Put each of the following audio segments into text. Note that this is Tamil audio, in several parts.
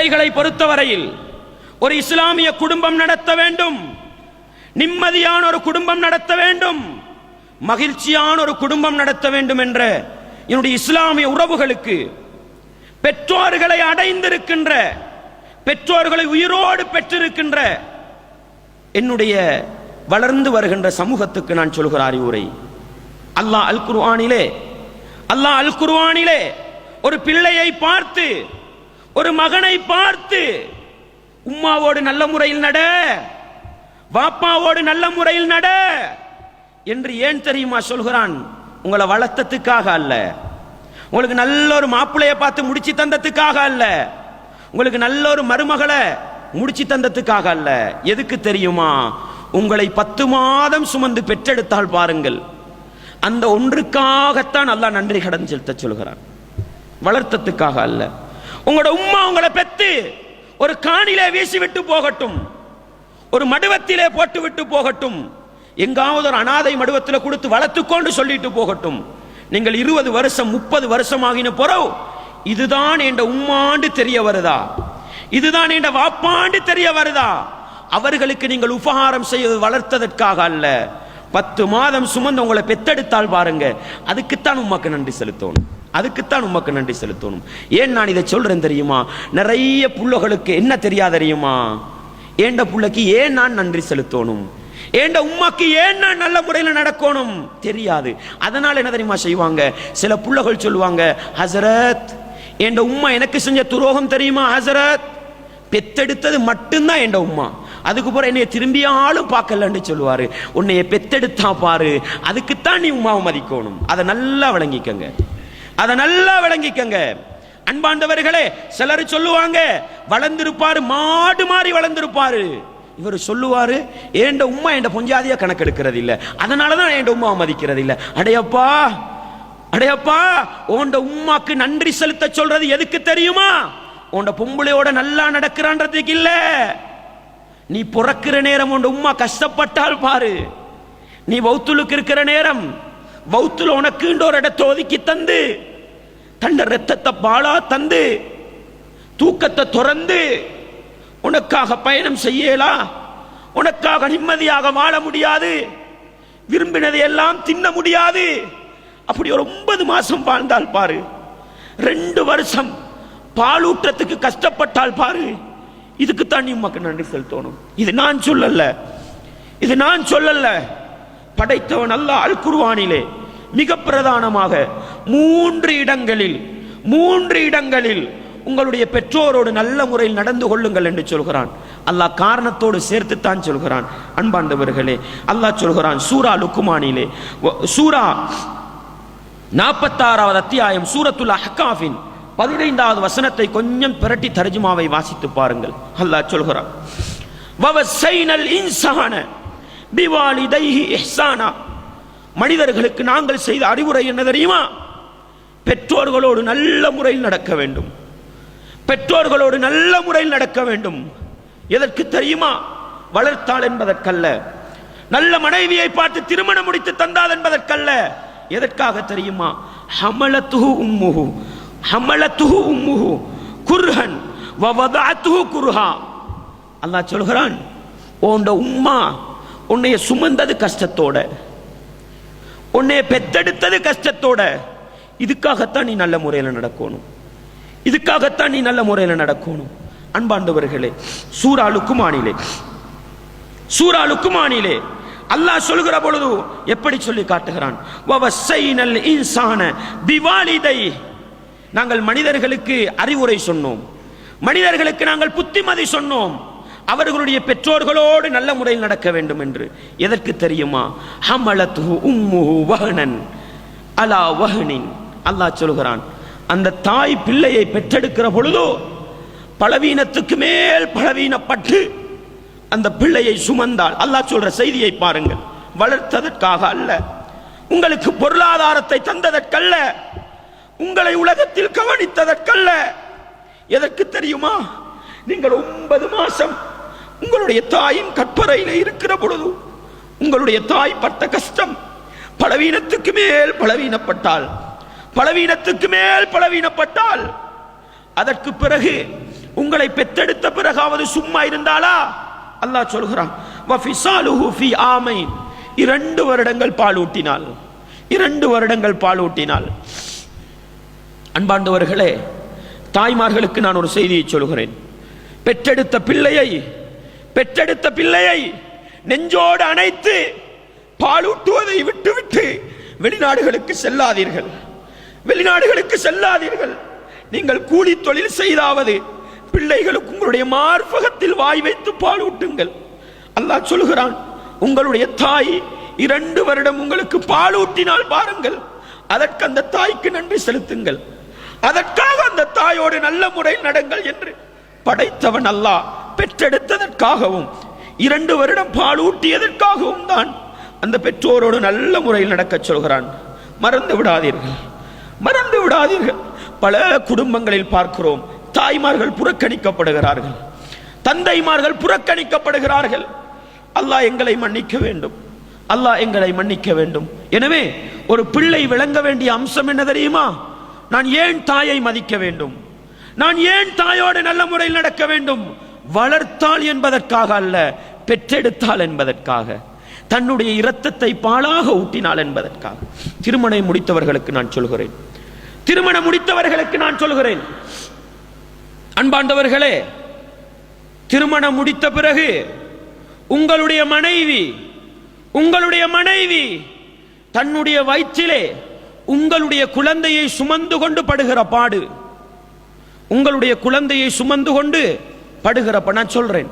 பிள்ளைகளை பொறுத்தவரையில் ஒரு இஸ்லாமிய குடும்பம் நடத்த வேண்டும். நிம்மதியான ஒரு குடும்பம் நடத்த வேண்டும். மகிழ்ச்சியான ஒரு குடும்பம் நடத்த வேண்டும் என்ற என்னுடைய இஸ்லாமிய உறவுகளுக்கு பெற்றோர்களை அடைந்திருக்கின்ற பெற்றோர்களை உயிரோடு பெற்றிருக்கின்ற என்னுடைய வளர்ந்து வருகின்ற சமூகத்துக்கு நான் சொல்கிற அறிவுரை அல்லாஹ் அல் குருவானிலே அல்லாஹ் அல் குருவானிலே ஒரு பிள்ளையை பார்த்து ஒரு மகனை பார்த்து உம்மாவோடு நல்ல முறையில் நட வாப்பாவோடு நல்ல முறையில் நட என்று ஏன் தெரியுமா சொல்கிறான்? உங்களை வளர்த்ததுக்காக அல்ல. உங்களுக்கு நல்ல ஒரு மாப்பிள்ளைய பார்த்து முடிச்சு தந்ததுக்காக அல்ல. உங்களுக்கு நல்ல ஒரு மருமகளை முடிச்சு தந்ததுக்காக அல்ல. எதுக்கு தெரியுமா? உங்களை பத்து மாதம் சுமந்து பெற்றெடுத்தால் பாருங்கள். அந்த ஒன்றுக்காகத்தான் அல்லாஹ் நன்றி கடன் செலுத்த சொல்கிறான். வளர்த்ததுக்காக அல்ல. உங்களோட உம்மா உங்களை பெத்து ஒரு காணிலே வீசி விட்டு போகட்டும். ஒரு மடுவத்திலே போட்டு விட்டு போகட்டும். எங்காவது ஒரு அனாதை மடுவத்தில் கொடுத்து வளர்த்துக்கொண்டு சொல்லிட்டு போகட்டும். நீங்கள் இருபது வருஷம் முப்பது வருஷம் ஆகின பிறகு இதுதான் என்ற உம்மாண்டு தெரிய வருதா? இதுதான் என்ற வாப்பாண்டு தெரிய வருதா? அவர்களுக்கு நீங்கள் உபகாரம் செய்வது வளர்த்ததற்காக அல்ல. பத்து மாதம் சுமந்து உங்களை பெத்தெடுத்தால் பாருங்க. அதுக்குத்தான் உமக்கு நன்றி செலுத்தணும். அதுக்குத்தான் உமக்கு நன்றி செலுத்தணும். ஏன் நான் இதை சொல்றேன் தெரியுமா? நிறைய புள்ளகளுக்கு என்ன தெரியாத தெரியுமா? ஏண்ட புள்ளைக்கு ஏன் நான் நன்றி செலுத்தணும்? ஏண்ட உம்மாக்கு ஏன் நான் நல்ல முறையில் நடக்கணும்? தெரியாது. அதனால என்ன தெரியுமா செய்வாங்க? சில புள்ளகள் சொல்லுவாங்க ஹசரத் என் உம்மா எனக்கு செஞ்ச துரோகம் தெரியுமா ஹசரத்? பெத்தெடுத்தது மட்டும்தான் என் உம்மா. அதுக்கப்புறம் பிறகு என்னைய திரும்பியாலும் பார்க்கலன்னு சொல்லுவாரு. உன்னைய பெத்தெடுத்தா பாரு. அதுக்குத்தான் நீ உமாவை மதிக்கணும். அதை நல்லா விளங்கிக்கங்க. அதை நல்லா விளங்கிக்கங்க. அன்பாண்டவர்களே சிலர் சொல்லுவாங்க வளர்ந்திருப்பாரு மாடு மாறி வளர்ந்திருப்பாரு. இவர் சொல்லுவாரு ஏண்ட உம்மா என் பொஞ்சாதியா கணக்கெடுக்கிறது இல்ல அதனாலதான் என் உமாவை மதிக்கிறது இல்ல அடையப்பா அடையப்பா உண்ட உமாக்கு நன்றி செலுத்த சொல்றது எதுக்கு தெரியுமா? உண்ட பொம்பளையோட நல்லா நடக்கிறான்றதுக்கு இல்லை. நீ பிறக்கிற நேரம் உண்டு. உம்மா கஷ்டப்பட்டால் பாரு. நீ வௌத்துலுக்கு இருக்கிற நேரம் வௌத்துல உனக்குன்ற ஒரு இடத்தை ஒதுக்கி தந்து தண்ட ரத்தத்தை பாலா தந்து தூக்கத்தை துறந்து உனக்காக பயணம் செய்யலா? உனக்காக நிம்மதியாக வாழ முடியாது? விரும்பினதை எல்லாம் தின்ன முடியாது? அப்படி ஒரு ஒன்பது மாசம் வாழ்ந்தால் பாரு. ரெண்டு வருஷம் பாலூட்டத்துக்கு கஷ்டப்பட்டால் பாரு. இதுக்குத்தான் நீ உமக்கு நன்றி செலுத்தணும். இது நான் சொல்லல. இது நான் சொல்லல. படைத்தவன் அல்ல அல் குருவானிலே மிக பிரதானமாக மூன்று இடங்களில் மூன்று இடங்களில் உங்களுடைய பெற்றோரோடு நல்ல முறையில் நடந்து கொள்ளுங்கள் என்று சொல்கிறான். அல்லாஹ் காரணத்தோடு சேர்த்து தான் சொல்கிறான். அன்பாண்டவர்களே அல்லாஹ் சொல்கிறான் சூரா லுக்குமானிலே சூரா நாற்பத்தாறாவது அத்தியாயம் சூரத்துல் அஹ்காஃபின். பதினைந்தாவது வசனத்தை கொஞ்சம் பிரட்டி தர்ஜுமாவை வாசித்து பாருங்கள். அல்லாஹ் சொல்கிறான். வவசைனல் இன்சான பிவாலிதைஹி இஹ்சானா. மனிதர்களுக்கு நாங்கள் செய்த அறிவுரை என்ன தெரியுமா? பெற்றோர்களோடு நல்ல முறையில் நடக்க வேண்டும். பெற்றோர்களோடு நல்ல முறையில் நடக்க வேண்டும். எதற்கு தெரியுமா? வளர்த்தாள் என்பதற்கல்ல. நல்ல மனைவியை பார்த்து திருமணம் முடித்து தந்தாள் என்பதற்கல்ல. எதற்காக தெரியுமா? ஹமலத்து உம்முஹு. ஹமலத்துஹு உம்முஹு குர்ஹன் வவதாத்துஹு குர்ஹா. அல்லாஹ் சொல்கிறான் உன்னோட உம்மா உன்னைய சுமந்தது கஷ்டத்தோட உன்னைய பெத்தெடுத்தது கஷ்டத்தோட இதுக்காகத்தான் நீ நல்ல முறையில் நடக்கணும். இதுக்காகத்தான் நீ நல்ல முறையில் நடக்கணும். அன்பாண்டவர்களே சூரா லுக்குமானிலே சூரா லுக்குமானிலே அல்லாஹ் சொல்கிற பொழுது எப்படி சொல்லி காட்டுகிறான்? இன்சான பிவாலிதை நாங்கள் மனிதர்களுக்கு அறிவுரை சொன்னோம். மனிதர்களுக்கு நாங்கள் புத்திமதி சொன்னோம். அவர்களுடைய பெற்றோர்களோடு நல்ல முறையில் நடக்க வேண்டும் என்று. எதற்கு தெரியுமா? ஹமலத்து உம்முஹு வஹனன். அலா வஹனின். அல்லாஹ் சொல்கிறான் அந்த தாய் பிள்ளையை பெற்றெடுக்கிற பொழுதோ பலவீனத்துக்கு மேல் பலவீனப்பட்டு அந்த பிள்ளையை சுமந்தால் அல்லாஹ் சொல்ற செய்தியை பாருங்கள். வளர்த்ததற்காக அல்ல. உங்களுக்கு பொருளாதாரத்தை தந்ததற்கல்ல. உங்களை உலகத்தில் கவனித்ததற்கல்ல. எதற்கு தெரியுமா? நீங்கள் ஒன்பது மாசம் உங்களுடைய தாயின் கற்பறையில் இருக்கிற பொழுது உங்களுடைய தாய் பட்ட கஷ்டம் பலவீனத்துக்கு மேல் பலவீனப்பட்டால் பலவீனத்துக்கு மேல் பலவீனப்பட்டால் அதற்கு பிறகு உங்களை பெத்தெடுத்த பிறகாவது சும்மா இருந்தாளா? அல்லாஹ் சொல்கிறான் இரண்டு வருடங்கள் பாலூட்டினாள். இரண்டு வருடங்கள் பாலூட்டினாள். அன்பாண்டவர்களே தாய்மார்களுக்கு நான் ஒரு செய்தியை சொல்கிறேன். பெற்றெடுத்த பிள்ளையை பெற்றெடுத்த பிள்ளையை நெஞ்சோடு அணைத்து பாலூட்டுவதை விட்டுவிட்டு வெளிநாடுகளுக்கு செல்லாதீர்கள். வெளிநாடுகளுக்கு செல்லாதீர்கள். நீங்கள் கூலி தொழில் செய்தாவது பிள்ளைகளுக்கு உங்களுடைய மார்பகத்தில் வாய் வைத்து பாலூட்டுங்கள். அல்லாஹ் சொல்கிறான் உங்களுடைய தாய் இரண்டு வருடம் உங்களுக்கு பாலூட்டினால் பாருங்கள். அதற்கு அந்த தாய்க்கு நன்றி செலுத்துங்கள். அதற்காக அந்த தாயோடு நல்ல முறையில் நடங்கள் என்று படைத்தவன் அல்லாஹ் பெற்றெடுத்ததற்காகவும் இரண்டு வருடம் பாலூட்டியதற்காகவும் தான் அந்த பெற்றோரோடு நல்ல முறையில் நடக்கச் சொல்கிறான். மறந்து விடாதீர்கள். மறந்து விடாதீர்கள். பல குடும்பங்களில் பார்க்கிறோம் தாய்மார்கள் புறக்கணிக்கப்படுகிறார்கள். தந்தைமார்கள் புறக்கணிக்கப்படுகிறார்கள். அல்லாஹ் எங்களை மன்னிக்க வேண்டும். அல்லாஹ் எங்களை மன்னிக்க வேண்டும். எனவே ஒரு பிள்ளை விளங்க வேண்டிய அம்சம் என்ன தெரியுமா? நான் ஏன் தாயை மதிக்க வேண்டும்? நான் ஏன் தாயோடு நல்ல முறையில் நடக்க வேண்டும்? வளர்த்தாள் என்பதற்காக அல்ல பெற்றெடுத்தாள் என்பதற்காக. தன்னுடைய இரத்தத்தை பாலாக ஊட்டினாள் என்பதற்காக. திருமணம் முடித்தவர்களுக்கு நான் சொல்கிறேன். திருமணம் முடித்தவர்களுக்கு நான் சொல்கிறேன். அன்பாண்டவர்களே திருமணம் முடித்த பிறகு உங்களுடைய மனைவி உங்களுடைய மனைவி தன்னுடைய வயிற்றிலே உங்களுடைய குழந்தையை சுமந்து கொண்டு படுகிற பாடு. உங்களுடைய குழந்தையை சுமந்து கொண்டு படுகிறப்ப நான் சொல்றேன்.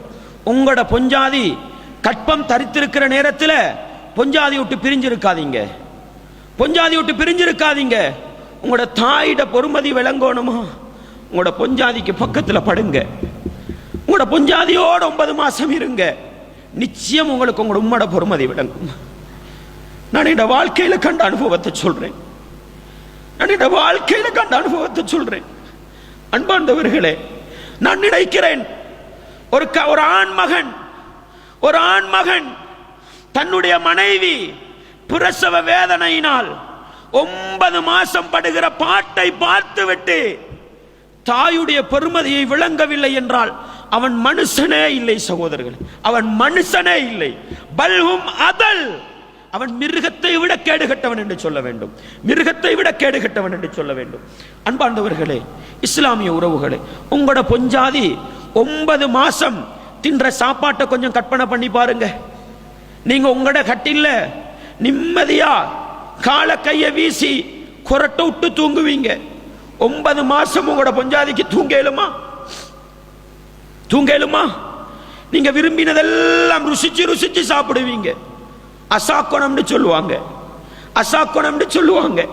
உங்களோட பொஞ்சாதி கற்பம் தரித்திருக்கிற நேரத்தில் பொஞ்சாதி விட்டு பிரிஞ்சிருக்காதீங்க. பொஞ்சாதி விட்டு பிரிஞ்சிருக்காதீங்க. உங்களோட தாயிட பொறுமதி விளங்கணுமா? உங்களோட பொஞ்சாதிக்கு பக்கத்தில் படுங்க. உங்களோட பொஞ்சாதியோட ஒன்பது மாசம் இருங்க. நிச்சயம் உங்களுக்கு உங்களோட உம்மோட பொறுமதி விளங்கும். நான் என்னோட வாழ்க்கையில் கண்ட அனுபவத்தை சொல்றேன். நான் வாழ்க்கையில கண்ட அனுபவத்தை சொல்றேன். அன்பார்ந்தவர்களே நான் நினைக்கிறேன் ஒரு க- ஒரு ஆண் மகன் ஒரு ஆண் மகன் தன்னுடைய மனைவி பிரசவ வேதனையினால் ஒன்பது மாசம் படுகிற பாட்டை பார்த்துவிட்டு தாயுடைய பெருமதியை விளங்கவில்லை என்றால் அவன் மனுஷனே இல்லை சகோதரர்கள். அவன் மனுஷனே இல்லை. பல்ஹும் அதல் அவன் மிருகத்தை விட கேடுகட்டவன் என்று சொல்ல வேண்டும். மிருகத்தை விட கேடுகட்டவன் என்று சொல்ல வேண்டும். அன்பாண்டவர்களே இஸ்லாமிய உறவுகளே உங்களோட பொஞ்சாதி ஒன்பது மாசம் தின்ற சாப்பாட்டை கொஞ்சம் கற்பனை பண்ணி பாருங்க. நீங்க உங்களோட கட்டில்ல நிம்மதியா கால கைய வீசி குரட்டை விட்டு தூங்குவீங்க. ஒன்பது மாசம் உங்களோட பொஞ்சாதிக்கு தூங்கலுமா தூங்கலுமா நீங்க விரும்பினதெல்லாம் ருசிச்சு ருசிச்சு சாப்பிடுவீங்க. அசாக்கணம்னு சொல்லுவாங்க. அசாக்கணம்னு சொல்லுவாங்க.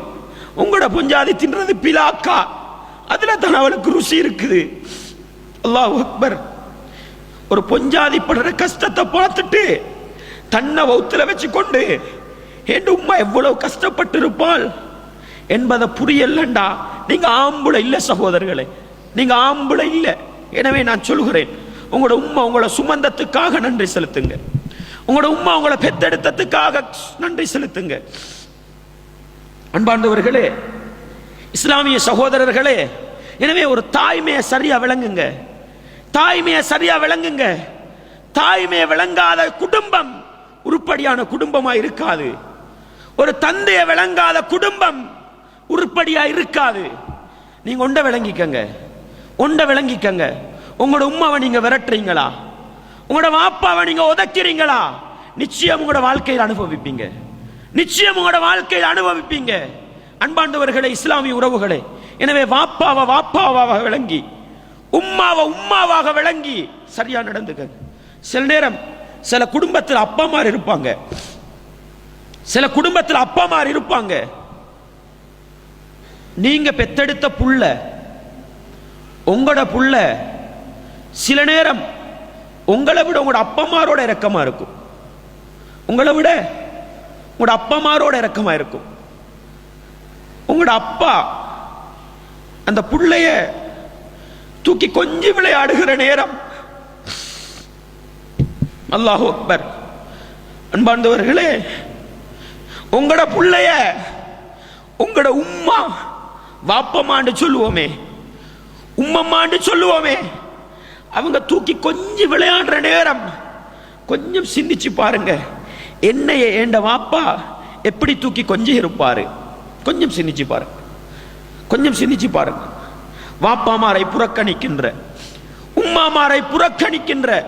உங்களோட பொஞ்சாதி தின்றது பிலாக்கா. அதுல தான் அவளுக்கு ருசி இருக்குது. அல்லாஹ் அக்பர். ஒரு பொஞ்சாதி படுற கஷ்டத்தை பார்த்துட்டு தன்னை வௌத்துல வச்சு கொண்டு என் உம்மா எவ்வளவு கஷ்டப்பட்டு இருப்பாள் என்பதை புரியலண்டா. நீங்க ஆம்புல இல்ல சகோதரர்களே. நீங்க ஆம்புல இல்ல. எனவே நான் சொல்கிறேன் உங்களோட உம்மா உங்களை சுமந்தத்துக்காக நன்றி செலுத்துங்க. உங்களோட உம்மா உங்களை பெத்தெடுத்ததுக்காக நன்றி செலுத்துங்க. அன்பார்ந்தவர்களே இஸ்லாமிய சகோதரர்களே எனவே ஒரு தாய்மையை சரியா விளங்குங்க. தாய்மையை சரியா விளங்குங்க. தாய்மையை விளங்காத குடும்பம் உருப்படியான குடும்பமா இருக்காது. ஒரு தந்தையை விளங்காத குடும்பம் உருப்படியா இருக்காது. நீங்க ஒண்ட விளங்கிக்கங்க. ஒண்ட விளங்கிக்கங்க. உங்களோட உம்மாவை நீங்க விரட்டுறீங்களா? உங்களோட வாப்பாவை நீங்க உதைக்கிறீங்களா? நிச்சயம் உங்களோட வாழ்க்கையில் அனுபவிப்பீங்க. நிச்சயம் உங்களோட வாழ்க்கையில் அனுபவிப்பீங்க. அன்பாண்டவர்களே இஸ்லாமிய உறவுகளே எனவே வாப்பாவை வாப்பாவாக விளங்கி உம்மாவை உம்மாவாக விளங்கி சரியா நடந்துக்க. சில நேரம் சில குடும்பத்தில் அப்பாமார் இருப்பாங்க. சில குடும்பத்தில் அப்பாமார் இருப்பாங்க. நீங்க பெத்தெடுத்த புள்ள உங்களோட புள்ள சில நேரம் உங்களை விட உங்களோட அப்பமாரோட இறக்கமா இருக்கும். உங்களை விட உங்களோட அப்பமாரோட இறக்கமா இருக்கும். உங்களோட அப்பா அந்த பிள்ளைய தூக்கி கொஞ்சம் விளையாடுகிற நேரம். அல்லாஹ் அக்பர். அன்பார்ந்தவர்களே உங்களோட பிள்ளைய உங்களோட உம்மா வாப்பமாண்டு சொல்லுவோமே. உம்மம்மான்னு சொல்லுவோமே. அவங்க தூக்கி கொஞ்சம் விளையாடுற நேரம். கொஞ்சம் சிந்திச்சு பாருங்க. என்னைய ஏண்ட வாப்பா? எப்படி தூக்கி கொஞ்சம் இருப்பாரு? கொஞ்சம் சிந்திச்சு பாருங்க. கொஞ்சம் சிந்திச்சு பாருங்க. வாப்பாமாரை புறக்கணிக்கின்ற உம்மாமாரை புறக்கணிக்கின்ற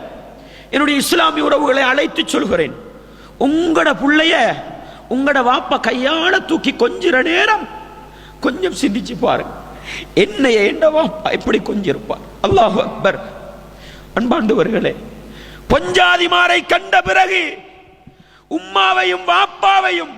என்னுடைய இஸ்லாமிய உறவுகளை அழைத்து சொல்கிறேன். உங்களோட புள்ளைய உங்களோட வாப்பா கையால தூக்கி கொஞ்சிற நேரம் கொஞ்சம் சிந்திச்சு பாருங்க. என்னைய ஏண்ட வாப்பா? எப்படி கொஞ்சிருப்பார்? அல்லாஹ் அக்பர். அன்பாண்டவர்களே பொஞ்சாதிமாரை கண்ட பிறகு உம்மாவையும் வாப்பாவையும்